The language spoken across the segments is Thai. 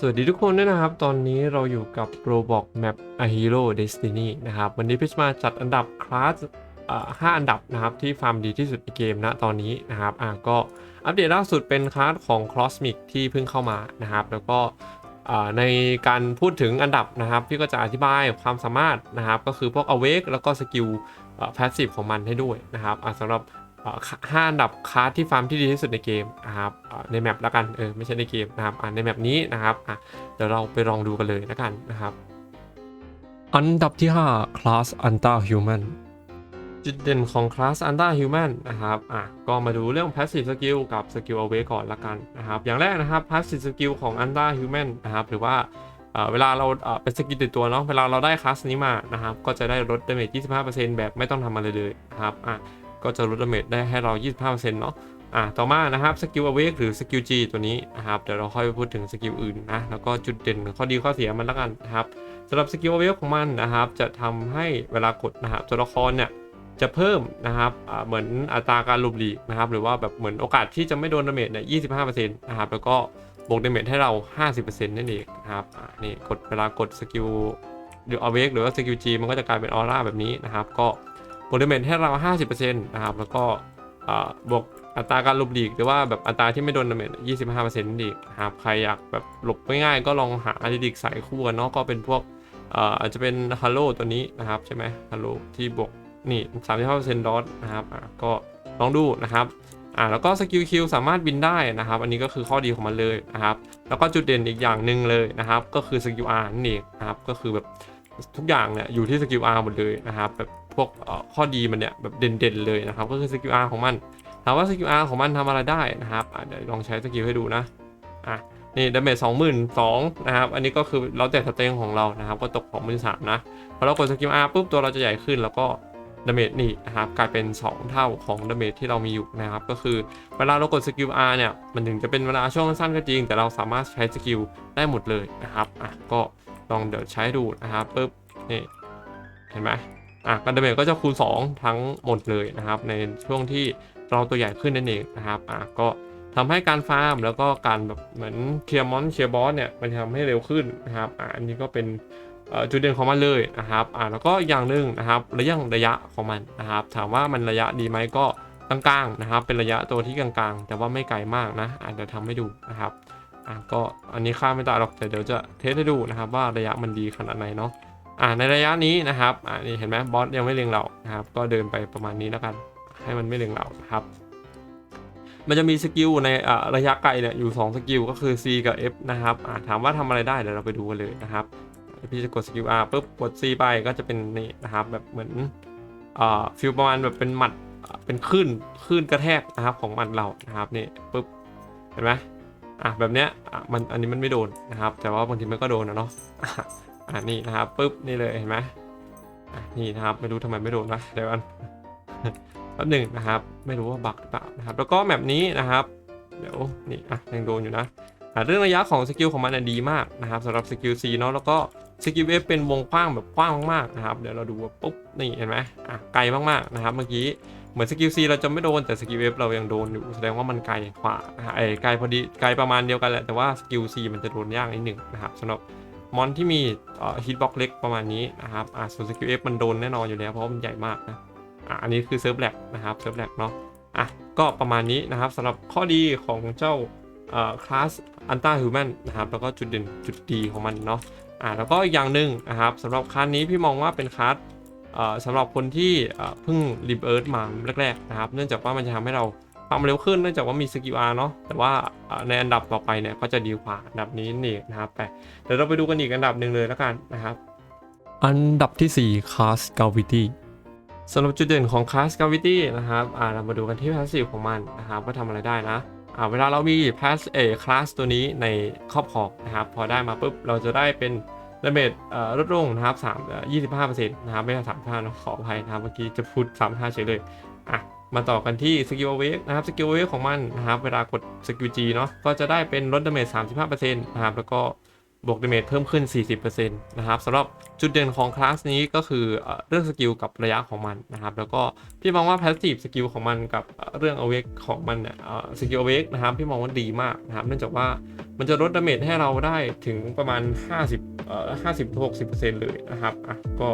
สวัสดีทุกคนด้วยนะครับ ตอนนี้เราอยู่กับ Roblox Map A Hero Destiny นะครับ วันนี้พิชมาจัดอันดับคลาสอ่าห้าอันดับนะครับ ที่ฟาร์มดีที่สุดในเกมณตอนนี้นะครับอ่าก็อัปเดตล่าสุดเป็นคลาสของ Cosmic ที่เพิ่งเข้ามานะครับ แล้วก็ในการพูดถึงอันดับนะครับ พี่ก็จะอธิบายความสามารถนะครับ ก็คือพวก Awake แล้วก็สกิลแพสซีฟของมันให้ด้วยนะครับอ่าสำหรับ ห้าอันดับคลาสที่ฟาร์มที่ดีที่สุดในเกมนะครับอ่าในแมปแล้วกันเออไม่ใช่ในเกมนะครับอ่าในแมปนี้นะครับอะเดี๋ยวเราไปลองดูกันเลยแล้วกันนะครับ อันดับที่5คลาส Anta Human จุดเด่นของคลาส Anta Human นะครับอะก็มาดูเรื่อง Passive Skill กับ Skill Away ก่อนละกันนะครับอย่างแรกนะครับ Passive Skill ของ Anta Human นะครับหรือว่าเอ่อเวลาเราเอ่อเป็นสกิลติดตัวเนาะเวลาเราได้คลาสนี้มานะครับก็จะได้ลดดาเมจ25%แบบไม่ต้องทำอะไรเลยนะครับอะ ก็จะลดดาเมจได้ให้เรา 25%เนาะอ่าต่อมานะครับสกิล awake หรือสกิล G ตัวนี้นะครับเดี๋ยวเราค่อยไปพูดถึงสกิลอื่นนะแล้วก็จุดเด่นข้อดีข้อเสียมันแล้วกันนะครับสำหรับสกิล awake ของมันนะครับจะทำให้เวลากดนะครับตัวละครเนี่ยจะเพิ่มนะครับอ่าเหมือนอัตราการหลบหลีกนะครับหรือว่าแบบเหมือนโอกาสที่จะไม่โดนดาเมจเนี่ย25%นะครับแล้วก็บวกดาเมจให้เรา50%นั่นเองนะครับอ่านี่กดเวลากดสกิลหรือ awake หรือว่าสกิล G มันก็จะกลายเป็นออร่าแบบนี้นะครับก็ บวกดเมจให้เรา 50%นะครับแล้วก็บวกอัตราการหลบหลีกหรือว่าแบบอัตราที่ไม่โดนดาเมจ25%นั่นเองนะครับใครอยากแบบหลบง่ายๆก็ลองหาอดิดิกสายคู่กันเนาะก็เป็นพวกอาจจะเป็นฮัลโลตัวนี้นะครับใช่ไหมฮัลโลที่บวกนี่35%ดอทนะครับอ่าก็ลองดูนะครับอ่าแล้วก็สกิลคิวสามารถบินได้นะครับ อันนี้ก็คือข้อดีของมันเลยนะครับแล้วก็จุดเด่นอีกอย่างหนึ่งเลยนะครับ ก็คือสกิลอาร์นั่นเองนะครับก็คือแบบทุกอย่างเนี่ยอยู่ที่สกิลอาร์หมดเลยนะครับแบบ พวกข้อดีมันเนี่ยแบบเด่นๆเลยนะครับ ก็คือสกิลอาร์ของมันถามว่าสกิลอาร์ของมันทำอะไรได้นะครับเดี๋ยวลองใช้สกิลให้ดูนะอะนี่ดาเมจสองหมื่นสองนะครับ อันนี้ก็คือเราแต่สเตงของเรานะครับ ก็ตกของมือสามนะพอเรากดสกิลอาร์ปุ๊บตัวเราจะใหญ่ขึ้นแล้วก็ดาเมจนี่นะครับกลายเป็น 2 เท่าของดาเมจที่เรามีอยู่นะครับ ก็คือเวลาเรากดสกิล R เนี่ย มันถึงจะเป็นเวลาช่วงสั้นก็จริง แต่เราสามารถใช้สกิลได้หมดเลยนะครับอะก็ลองเดี๋ยวใช้ดูนะครับปุ๊บนี่เห็นไหม อะกันดาเมจก็จะคูณ 2 ทั้งหมดเลยนะครับ ในช่วงที่เราตัวใหญ่ขึ้นนั่นเองนะครับอะก็ทำให้การฟาร์มแล้วก็การแบบเหมือนเคลียร์มอนเคลียร์บอสเนี่ยมันจะทำให้เร็วขึ้นนะครับอะอันนี้ก็เป็นจุดเด่นของมันเลยนะครับอ่าแล้วก็อย่างหนึ่งนะครับระยะระยะของมันนะครับ ถามว่ามันระยะดีไหมก็กลางๆนะครับ เป็นระยะตัวที่กลางๆ แต่ว่าไม่ไกลมากนะอาจจะทำให้ดูนะครับอ่าก็อันนี้ค่าไม่ตาหรอกแต่เดี๋ยวจะเทสให้ดูนะครับ ว่าระยะมันดีขนาดไหนเนาะ อ่าในระยะนี้นะครับอ่านี่เห็นไหมบอสยังไม่เล็งเรานะครับก็เดินไปประมาณนี้แล้วกัน ให้มันไม่เล็งเรานะครับ มันจะมีสกิลในระยะไกลเนี่ยอยู่2สกิลก็คือ C กับ F นะครับอ่าถามว่าทำอะไรได้เดี๋ยวเราไปดูกันเลยนะครับพี่จะกดสกิล R ปุ๊บกด C ไปก็จะเป็นนี่นะครับแบบเหมือนอ่าฟิลประมาณแบบเป็นหมัดเป็นคลื่นคลื่นกระแทกนะครับของหมัดเรานะครับนี่ปุ๊บเห็นไหมอะแบบเนี้ยอะมันอันนี้มันไม่โดนนะครับ แต่ว่าบางทีมันก็โดนนะเนาะ อะนี่นะครับปุ๊บนี่เลยเห็นไหมอะนี่นะครับไม่รู้ทำไมไม่โดนนะเดี๋ยวกันแป๊บหนึ่งนะครับ ไม่รู้ว่าบักหรือเปล่านะครับ แล้วก็แบบนี้นะครับ เดี๋ยวนี่อะยังโดนอยู่นะอ่าเรื่องระยะของสกิลของมันน่ะดีมากนะครับสำหรับสกิล C เนาะแล้วก็สกิล F เป็นวงกว้างแบบกว้างมากๆนะครับเดี๋ยวเราดูว่าปุ๊บนี่เห็นไหมอะไกลมากๆนะครับ เมื่อกี้เหมือนสกิล C เราจะไม่โดนแต่สกิล F เรายังโดนอยู่แสดงว่ามันไกลกว่าไอ้ไกลพอดีไกลประมาณเดียวกันแหละแต่ว่าสกิล C มันจะโดนยากนิดหนึ่งนะครับสำหรับ มอนที่มีฮิตบ็อกเล็กประมาณนี้นะครับอะส่วนสกิล F มันโดนแน่นอนอยู่แล้วเพราะว่ามันใหญ่มากนะอะอันนี้คือเซิร์ฟแลกนะครับเซิร์ฟแลกเนาะอะก็ประมาณนี้นะครับสำหรับข้อดีของเจ้าคลาสอันต้าฮิวแมนนะครับแล้วก็จุดเด่นจุดดีของมันเนาะอ่าแล้วก็อีกอย่างหนึ่งนะครับสำหรับคลาสนี้พี่มองว่าเป็นคลาสเอ่อสำหรับคนที่เพิ่งรีเบิร์ดมาแรกๆนะครับ เนื่องจากว่ามันจะทำให้เรา ความเร็วขึ้นเนื่องจากว่ามีสกิลอาร์เนาะแต่ว่าในอันดับต่อไปเนี่ยก็จะดีกว่าอันดับนี้นี่นะครับแต่เดี๋ยวเราไปดูกันอีกอันดับหนึ่งเลยแล้วกันนะครับ อันดับที่4 Class Gravity สำหรับจุดเด่นของ Class Gravity นะครับอ่าเรามาดูกันที่ Passive ของมันนะครับว่าทำอะไรได้นะอ่าเวลาเรามี pass เอคลาสตัวนี้ในครอบครองนะครับพอได้มาปุ๊บเราจะได้เป็นดาเมจเอ่อลดลงนะครับสามเอ่อยี่สิบห้าเปอร์เซ็นต์นะครับไม่ใช่สามห้านะขออภัยนะครับเมื่อกี้จะพูดสามห้าเฉยเลยอะ มาต่อกันที่สกิลเวกนะครับสกิลเวกของมันนะครับเวลากดสกิล G เนาะก็จะได้เป็นลดดาเมจสามสิบห้าเปอร์เซ็นต์นะครับแล้วก็บวกดาเมจเพิ่มขึ้น 40%นะครับสำหรับจุดเด่นของคลาสนี้ก็คือเรื่องสกิลกับระยะของมันนะครับ แล้วก็พี่มองว่า passive สกิลของมันกับเรื่อง awake ของมันเนี่ยสกิล awake นะครับพี่มองว่าดีมากนะครับเนื่องจากว่ามันจะลดดาเมจให้เราได้ถึงประมาณ 50เอ่อ50-60%เลยนะครับอะก็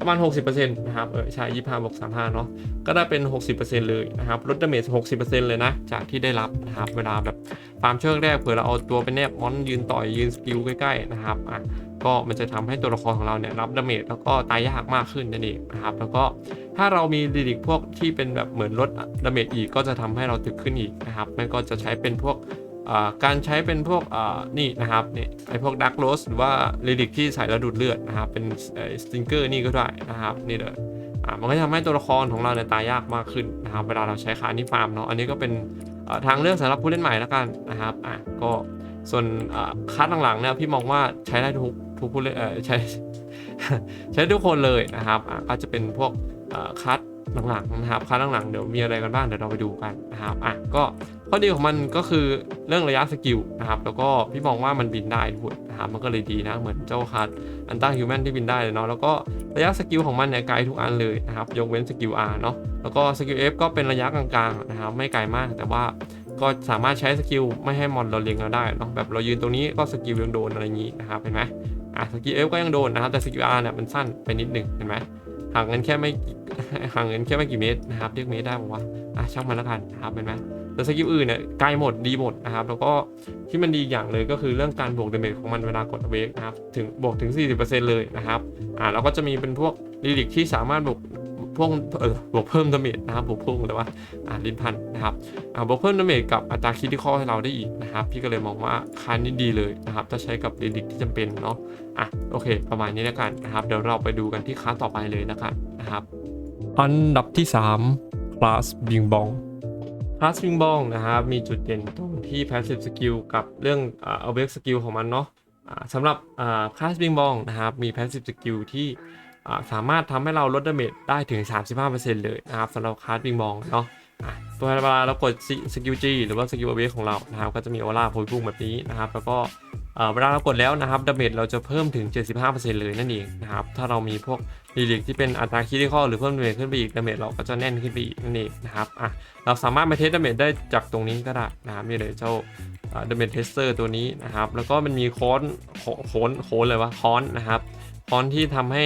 ประมาณ 60%นะครับเออใช่25บวก35เนาะก็ได้เป็น 60%เลยนะครับลดดาเมจ60%เลยนะ จากที่ได้รับนะครับเวลาแบบฟาร์มเชือกแรกเผื่อเราเอาตัวไปแนบมอนยืนต่อยยืนสกิลใกล้ๆนะครับอะก็มันจะทำให้ตัวละครของเราเนี่ยรับดาเมจแล้วก็ตายยากมากขึ้นนั่นเองนะครับแล้วก็ถ้าเรามีลิลิกพวกที่เป็นแบบเหมือนลดดาเมจอีกก็จะทำให้เราตึกขึ้นอีกนะครับไม่ก็จะใช้เป็นพวก การใช้เป็นพวกนี่นะครับนี่ไอพวกดักโรสหรือว่าลิลิกที่ใส่แล้วดูดเลือดนะครับ เป็นสติงเกอร์นี่ก็ได้นะครับนี่เลยอ่ามันก็จะทำให้ตัวละครของเราเนี่ยตายยากมากขึ้นนะครับ เวลาเราใช้คานี่ฟาร์มเนาะอันนี้ก็เป็นทางเลือกสำหรับผู้เล่นใหม่แล้วกันนะครับอะก็ส่วนคัสหลังๆเนี่ยพี่มองว่าใช้ได้ทุกทุกผู้เล่นใช้ใช้ทุกคนเลยนะครับอะก็จะเป็นพวกคัสหลังๆนะครับคัสหลังๆเดี๋ยวมีอะไรกันบ้างเดี๋ยวเราไปดูกันนะครับอะก็ ข้อดีของมันก็คือเรื่องระยะสกิลนะครับ แล้วก็พี่มองว่ามันบินได้ด้วยนะครับมันก็เลยดีนะ เหมือนเจ้าคัสอันต้าฮิวแมนที่บินได้เลยเนาะแล้วก็ระยะสกิลของมันเนี่ยไกลทุกอันเลยนะครับยกเว้นสกิล R เนาะแล้วก็สกิล F ก็เป็นระยะกลางๆนะครับไม่ไกลมากแต่ว่าก็สามารถใช้สกิลไม่ให้มอนเราเล็งเราได้เนาะแบบเรายืนตรงนี้ก็สกิลยังโดนอะไรอย่างนี้นะครับเห็นไหมอะสกิล F ก็ยังโดนนะครับแต่สกิล R เนี่ยมันสั้นไปนิดหนึ่งเห็นไหมห่างกันแค่ไม่ห่างกันแค่ไม่กี่เมตรนะครับเรียกเมตรได้บอกว่าอะช่างมันแล้วกันนะครับเห็นไหม แต่สกิลอื่นเนี่ยไกลหมดดีหมดนะครับ แล้วก็ที่มันดีอย่างเลยก็คือเรื่องการบวกเดเมจของมันเวลากดเวกนะครับถึงบวกถึง 40%เลยนะครับอ่าเราก็จะมีเป็นพวกลิลิกที่สามารถบวกพวกเออบวกเพิ่มดาเมจนะครับบวกพุ่งเลยว่าอ่าลิ้นพันนะครับอ่าบวกเพิ่มดาเมจกับอัตราคิดที่ข้อให้เราได้อีกนะครับ พี่ก็เลยมองว่าคันนี้ดีเลยนะครับถ้าใช้กับลิลิกที่จำเป็นเนาะอะโอเค ประมาณนี้แล้วกันนะครับ เดี๋ยวเราไปดูกันที่คลาสต่อไปเลยนะครับนะครับ อันดับที่3คลา สบิงบองคลาสบิงบองนะครับมีจุดเด่นตรงที่ passive skill กับเรื่องอ่า awake skill ของมันเนาะสำหรับคลาสบิงบองนะครับมี passive skill ที่สามารถทำให้เราลดดาเมจได้ถึง 35%เลยนะครับสำหรับคลาสบิงบองเนาะตัวเวลาเรากดสกิล G หรือว่าสกิลเวของเรานะครับก็จะมีออร่าโพยพุ่งแบบนี้นะครับ แล้วก็ เวลาเรากดแล้วนะครับดาเมจเราจะเพิ่มถึง 75%เลยนั่นเองนะครับถ้าเรามีพวกดีลิกที่เป็นอัตราคิดที่ข้อหรือเพิ่มดาเมจขึ้นไปอีกดาเมจเราก็จะแน่นขึ้นไปอีกนั่นเองนะครับอะเราสามารถมาเทสดาเมจได้จากตรงนี้ก็ได้นะครับนี่เลยเจ้าดอะเมนเทสเตอร์ตัวนี้นะครับแล้วก็มันมีค้อนโค้นโค้นเลยวะค้อนนะครับค้อนที่ทำให้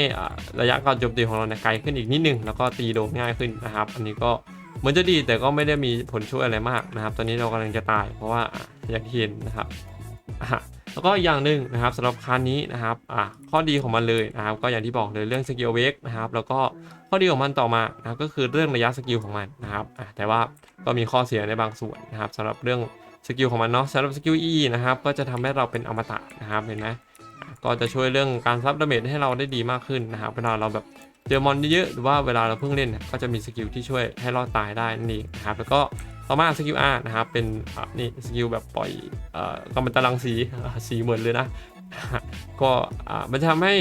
ระยะการโจมตีของเราเนี่ยไกลขึ้นอีกนิดนึงแล้วก็ตีโดนง่ายขึ้นนะครับ อันนี้ก็เหมือนจะดีแต่ก็ไม่ได้มีผลช่วยอะไรมากนะครับ ตอนนี้เรากำลังจะตายเพราะว่าอย่างที่เห็นนะครับอะ แล้วก็อย่างหนึ่งนะครับสำหรับคันนี้นะครับอะข้อดีของมันเลยนะครับก็อย่างที่บอกเลยเรื่องสกิลเวกนะครับแล้วก็ข้อดีของมันต่อมานะครับก็คือเรื่องระยะสกิลของมันนะครับอะแต่ว่าก็มีข้อเสียในบางส่วนนะครับสำหรับเรื่องสกิลของมันเนาะสำหรับสกิล E นะครับก็จะทำให้เราเป็นอมตะนะครับเห็นไหมก็จะช่วยเรื่องการซับดาเมจให้เราได้ดีมากขึ้นนะครับเวลาเราแบบเจอมอนเยอะๆหรือว่าเวลาเราเพิ่งเล่นก็จะมีสกิลที่ช่วยให้รอดตายได้นั่นะครับแล้วก็ ต่อมาสกิลอาร์นะครับ เป็นนี่สกิลแบบปล่อยเอ่อกำมันตรังสีสีเหมือนเลยนะ ก็อะมันจะทำให้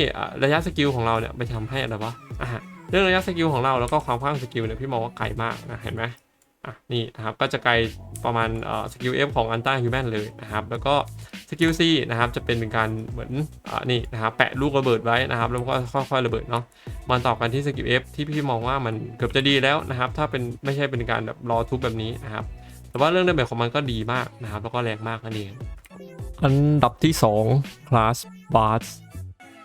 ระยะสกิลของเราเนี่ยมันทำให้อะไรวะอะเรื่องระยะสกิลของเราแล้วก็ความคว้างสกิลเนี่ยพี่มองว่าไกลมากนะเห็นไหม อะนี่นะครับก็จะไกลประมาณเอ่อสกิล F ของอันต้าฮิวแมนเลยนะครับ แล้วก็สกิล C นะครับจะเป็นการเหมือนอ่านี่นะครับแปะลูกระเบิดไว้นะครับ แล้วก็ค่อยๆระเบิดเนาะมาต่อกันที่สกิล F ที่พี่มองว่ามันเกือบจะดีแล้วนะครับ ถ้าเป็นไม่ใช่เป็นการแบบรอทุบแบบนี้นะครับ แต่ว่าเรื่องดาเมจของมันก็ดีมากนะครับ แล้วก็แรงมากนั่นเองอันดับที่2 class bars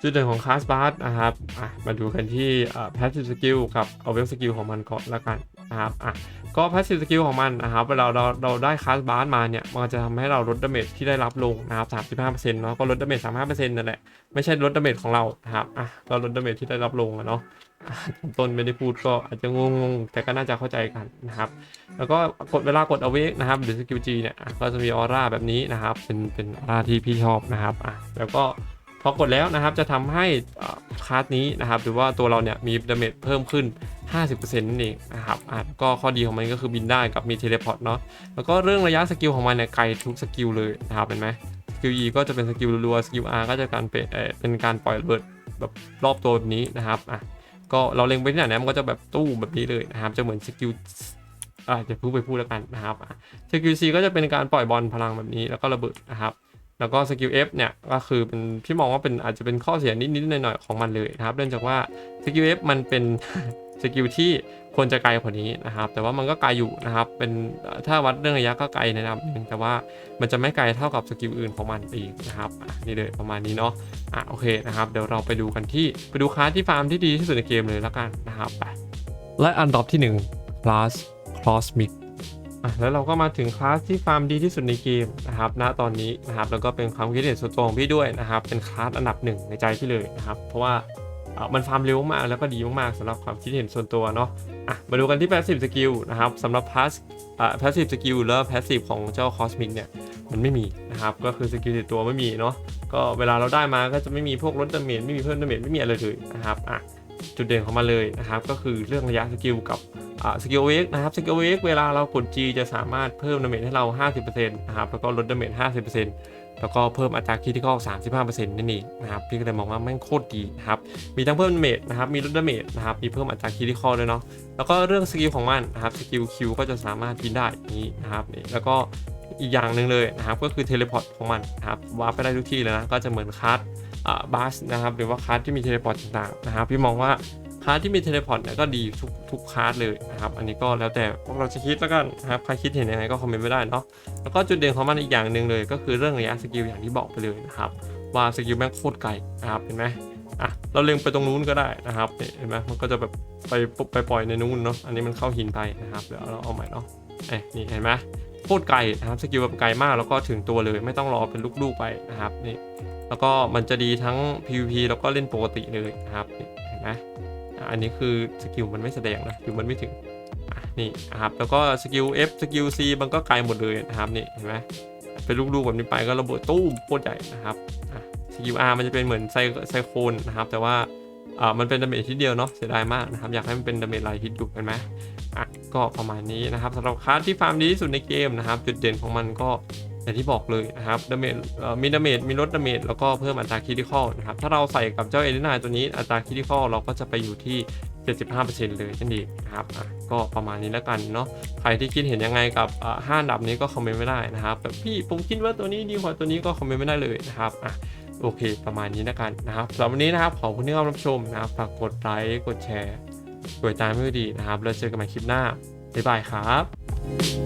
จุดเด่นของคลาสบาร์นะครับอะมาดูกันที่อ่า passive skill กับ a w a k e skill ของมันก่อนละกัน นะครับอะก็ passive skill ของมันนะครับเวลาเราเราได้คลาสบาร์มาเนี่ยมันจะทำให้เราลดดาเมจที่ได้รับลงนะครับ35%เปอร์เซ็นต์เนาะก็ลดดาเมจ35%นั่นแหละไม่ใช่ลดดาเมจของเรานะครับอะก็ลดดาเมจที่ได้รับลงอะเนาะต้นไม่ได้พูดก็อาจจะงงๆแต่ก็น่าจะเข้าใจกันนะครับ แล้วก็กดเวลากด awake นะครับหรือ skill G เนี่ยก็จะมีออร่าแบบนี้นะครับเป็นเป็นออร่าที่พี่ชอบนะครับอะแล้วก็ พอกดแล้วนะครับจะทำให้อ่าคลาสนี้นะครับหรือว่าตัวเราเนี่ยมีดาเมจเพิ่มขึ้น 50%นั่นเองนะครับอะก็ข้อดีของมันก็คือบินได้กับมีเทเลพอร์ตเนาะแล้วก็เรื่องระยะสกิลของมันเนี่ยไกลทุกสกิลเลยนะครับเห็นไหมสกิล E ก็จะเป็นสกิลรัวสกิล R ก็จะการเป็นเป็นการปล่อยระเบิดแบบรอบตัวแบบนี้นะครับอะก็เราเล็งไปที่ไหนเนี่ยมันก็จะแบบตู้แบบนี้เลยนะครับจะเหมือนสกิลอะจะพูดไปพูดแล้วกันนะครับสกิล C ก็จะเป็นการปล่อยบอลพลังแบบนี้แล้วก็ระเบิดนะครับ แล้วก็สกิล F เนี่ยก็คือเป็นพี่มองว่าเป็นอาจจะเป็นข้อเสียนิดๆหน่อยๆของมันเลยนะครับเนื่องจากว่าสกิล F มันเป็นสกิลที่ควรจะไกลกว่านี้นะครับ แต่ว่ามันก็ไกลอยู่นะครับ เป็นถ้าวัดเรื่องระยะก็ไกลในระดับหนึ่งแต่ว่ามันจะไม่ไกลเท่ากับสกิลอื่นของมันอีกนะครับนี่เลยประมาณนี้เนาะอะโอเคนะครับ เดี๋ยวเราไปดูกันที่ไปดูคลาสที่ฟาร์มที่ดีที่สุดในเกมเลยแล้วกันนะครับไปและอันดับที่1คลาส Cosmic อะแล้วเราก็มาถึงคลาสที่ฟาร์มดีที่สุดในเกมนะครับณตอนนี้นะครับแล้วก็เป็นความคิดเห็นส่วนตัวของพี่ด้วยนะครับ เป็นคลาสอันดับหนึ่งในใจพี่เลยนะครับ เพราะว่าเออมันฟาร์มเร็วมากแล้วก็ดีมากๆสำหรับความคิดเห็นส่วนตัวเนาะอะมาดูกันที่ passive skill นะครับสำหรับ pass อ่า passive skill แล้ว passive ของเจ้า cosmic เนี่ยมันไม่มีนะครับก็คือสกิลติดตัวไม่มีเนาะก็เวลาเราได้มาก็จะไม่มีพวกลดดาเมจไม่มีเพิ่มดาเมจไม่มีอะไรเลยนะครับอะจุดเด่นของมันเลยนะครับก็คือเรื่องระยะสกิลกับ สกิลเวกนะครับสกิลเวกเวลาเรากด G จะสามารถเพิ่มดาเมจให้เรา 50%นะครับแล้วก็ลดดาเมจ50%แล้วก็เพิ่มอัตราคิดที่ข้อ35%นั่นเองนะครับพี่ก็เลยมองว่าแม่งโคตรดีนะครับมีทั้งเพิ่มดาเมจนะครับมีลดดาเมจนะครับมีเพิ่มอัตราคิดที่ข้อด้วยเนาะแล้วก็เรื่องสกิลของมันนะครับสกิลคิวก็จะสามารถบินได้นี้นะครับนี่แล้วก็อีกอย่างหนึ่งเลยนะครับก็คือเทเลพอร์ตของมันนะครับวาร์ปไปได้ทุกที่เลยนะก็จะเหมือนคัสบัสนะครับหรือว่าคัสที่มีเทเลพอร์ตต่างๆนะครับพี่มองว่า คาร์ดที่มีเทเลพอร์ตเนี่ยก็ดีทุกทุกคาร์ดเลยนะครับ อันนี้ก็แล้วแต่พวกเราจะคิดแล้วกันนะครับ ใครคิดเห็นยังไงก็คอมเมนต์ไว้ได้เนาะ แล้วก็จุดเด่นของมันอีกอย่างหนึ่งเลย ก็คือเรื่องระยะสกิลอย่างที่บอกไปเลยนะครับ ว่าสกิลแม่งโคตรไกลนะครับ เห็นไหมอะ เราเล็งไปตรงนู้นก็ได้นะครับ เห็นไหมมันก็จะแบบไปปุ๊บไปปล่อยในนู้นเนาะ อันนี้มันเข้าหินไปนะครับ เดี๋ยวเราเอาใหม่เนาะเอ้ยนี่เห็นไหมโคตรไกลนะครับ สกิลแบบไกลมากแล้วก็ถึงตัวเลย ไม่ต้องรอเป็นลูกๆไปนะครับ นี่ แล้วก็มันจะดีทั้ง PVP แล้วก็เล่นปกติเลยนะครับ อันนี้คือสกิลมันไม่แสดงนะคือมันไม่ถึงนี่นะครับแล้วก็สกิล F สกิล C มันก็ไกลหมดเลยนะครับนี่เห็นไหมเป็นลูกๆแบบนี้ไปก็ระเบิดตู้มโคตรใหญ่นะครับสกิล R มันจะเป็นเหมือนไซไซโคนนะครับ แต่ว่าอ่ามันเป็นดาเมจทีเดียวเนาะเสียดายมากนะครับ อยากให้มันเป็นดาเมจลายฮิตอยู่เห็นไหมอะก็ประมาณนี้นะครับสำหรับคลาสที่ฟาร์มดีที่สุดในเกมนะครับ จุดเด่นของมันก็ อย่างที่บอกเลยนะครับดาเมจมีดาเมจมีลดดาเมจแล้วก็เพิ่มอัตราคิดิคอลนะครับถ้าเราใส่กับเจ้าเอลินาตัวนี้อัตราคิดิคอลเราก็จะไปอยู่ที่ 75%เลยนั่นเองนะครับอะก็ประมาณนี้แล้วกันเนาะใครที่คิดเห็นยังไงกับห้าดับนี้ก็คอมเมนต์ไม่ได้นะครับแบบพี่ผมคิดว่าตัวนี้ดีกว่าตัวนี้ก็คอมเมนต์ไม่ได้เลยนะครับอะโอเค ประมาณนี้แล้วกันนะครับสำหรับวันนี้นะครับขอบคุณที่รับชมนะครับฝากกดไลค์กดแชร์กดติดตามไม่ดีนะครับแล้วเจอกันใหม่คลิปหน้าบ๊ายบายครับ